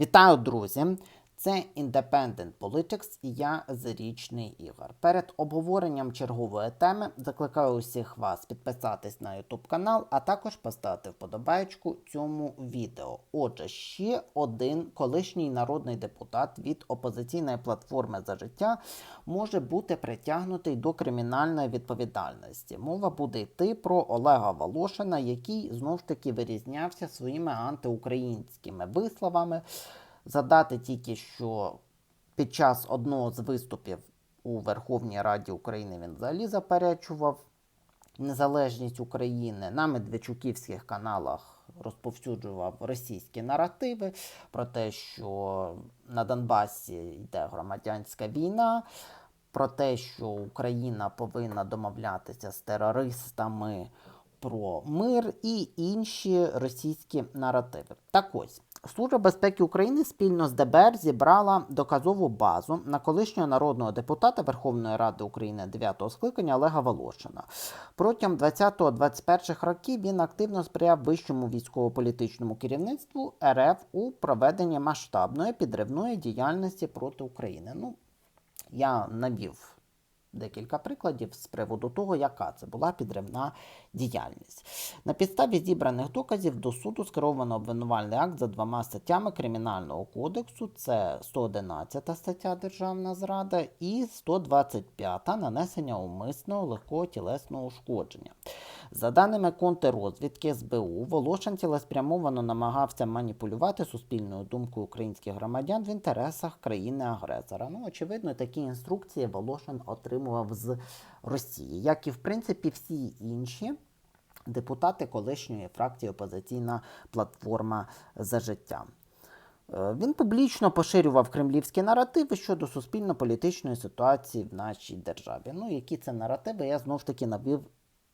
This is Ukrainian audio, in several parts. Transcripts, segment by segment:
Вітаю, друзі! Це Independent Politics і я Зарічний Ігор. Перед обговоренням чергової теми закликаю усіх вас підписатись на YouTube канал, а також поставити вподобайку цьому відео. Отже, ще один колишній народний депутат від опозиційної платформи за життя може бути притягнутий до кримінальної відповідальності. Мова буде йти про Олега Волошина, який знов ж таки вирізнявся своїми антиукраїнськими висловами. Задати тільки, що під час одного з виступів у Верховній Раді України він взагалі заперечував незалежність України на медведчуківських каналах розповсюджував російські наративи про те, що на Донбасі йде громадянська війна, про те, що Україна повинна домовлятися з терористами про мир і інші російські наративи. Так ось. Служба безпеки України спільно з ДБР зібрала доказову базу на колишнього народного депутата Верховної Ради України 9-го скликання Олега Волошина. Протягом 20-21 років він активно сприяв вищому військово-політичному керівництву РФ у проведенні масштабної підривної діяльності проти України. Ну, я навів декілька прикладів з приводу того, яка це була підривна діяльність. На підставі зібраних доказів до суду скеровано обвинувальний акт за двома статтями Кримінального кодексу: це 111 стаття Державна зрада і 125 нанесення умисного легкого тілесного ушкодження. За даними контррозвідки СБУ, Волошин цілеспрямовано намагався маніпулювати суспільною думкою українських громадян в інтересах країни-агресора. Ну, очевидно, такі інструкції Волошин отримував з Росії, як і в принципі всі інші. Депутати колишньої фракції Опозиційна платформа за життя. Е, Він публічно поширював кремлівські наративи щодо суспільно-політичної ситуації в нашій державі. Ну, які це наративи, я знов таки навів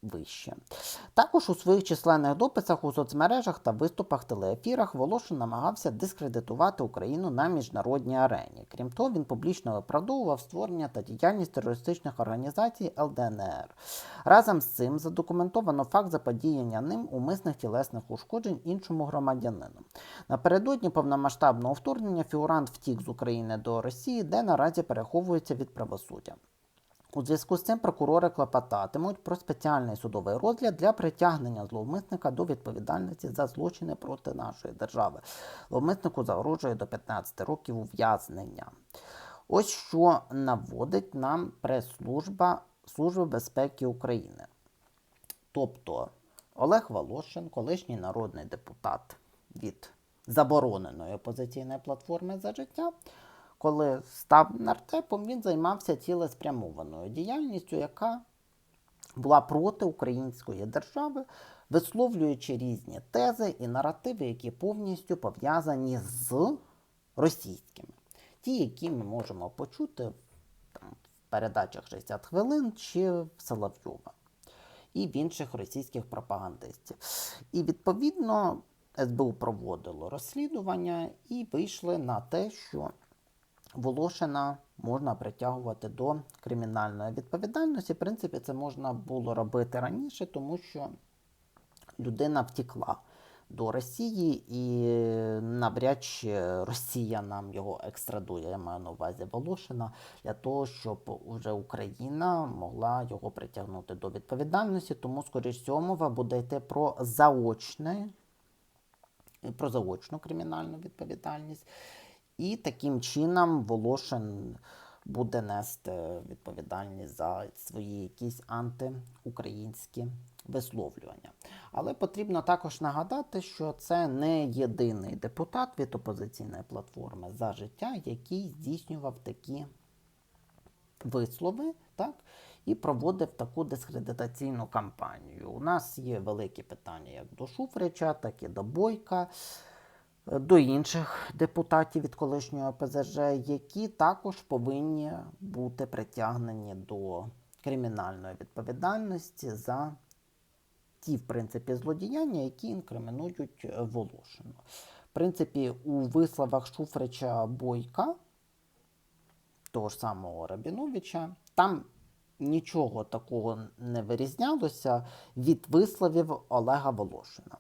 вище. Також у своїх численних дописах у соцмережах та виступах телеефірах Волошин намагався дискредитувати Україну на міжнародній арені. Крім того, він публічно виправдовував створення та діяльність терористичних організацій ЛДНР. Разом з цим задокументовано факт заподіяння ним умисних тілесних ушкоджень іншому громадянину. Напередодні повномасштабного вторгнення фігурант втік з України до Росії, де наразі переховується від правосуддя. У зв'язку з цим прокурори клопотатимуть про спеціальний судовий розгляд для притягнення зловмисника до відповідальності за злочини проти нашої держави. Зловмиснику загрожує до 15 років ув'язнення. Ось що наводить нам прес-служба Служби безпеки України. Тобто Олег Волошин, колишній народний депутат від забороненої опозиційної платформи за життя. Коли став нартепом, він займався цілеспрямованою діяльністю, яка була проти української держави, висловлюючи різні тези і наративи, які повністю пов'язані з російськими. Ті, які ми можемо почути там, в передачах 60 хвилин чи в Соловйова і в інших російських пропагандистів. І відповідно СБУ проводило розслідування і вийшли на те, що Волошина можна притягувати до кримінальної відповідальності. В принципі, це можна було робити раніше, тому що людина втекла до Росії і навряд чи Росія нам його екстрадує. Я маю на увазі Волошина для того, щоб уже Україна могла його притягнути до відповідальності. Тому, скоріш всього, мова буде йти про заочне, про заочну кримінальну відповідальність. І таким чином Волошин буде нести відповідальність за свої якісь антиукраїнські висловлювання. Але потрібно також нагадати, що це не єдиний депутат від опозиційної платформи за життя, який здійснював такі вислови, так, і проводив таку дискредитаційну кампанію. У нас є великі питання як до Шуфрича, так і до Бойка до інших депутатів від колишнього ОПЗЖ, які також повинні бути притягнені до кримінальної відповідальності за ті, в принципі, злодіяння, які інкримінують Волошину. В принципі, у висловах Шуфрича Бойка, того ж самого Рабіновича, там нічого такого не вирізнялося від висловів Олега Волошина.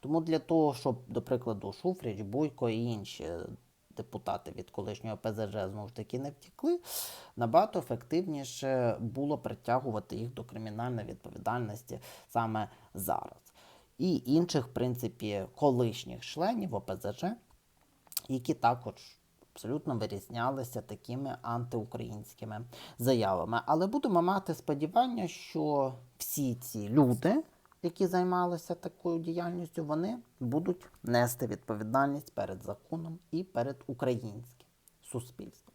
Тому для того, щоб, до прикладу, Шуфрич, Буйко і інші депутати від колишнього ПЗЖ знову ж таки не втекли, набагато ефективніше було притягувати їх до кримінальної відповідальності саме зараз. І інших, в принципі, колишніх членів ОПЗЖ, які також абсолютно вирізнялися такими антиукраїнськими заявами. Але будемо мати сподівання, що всі ці люди, які займалися такою діяльністю, вони будуть нести відповідальність перед законом і перед українським суспільством.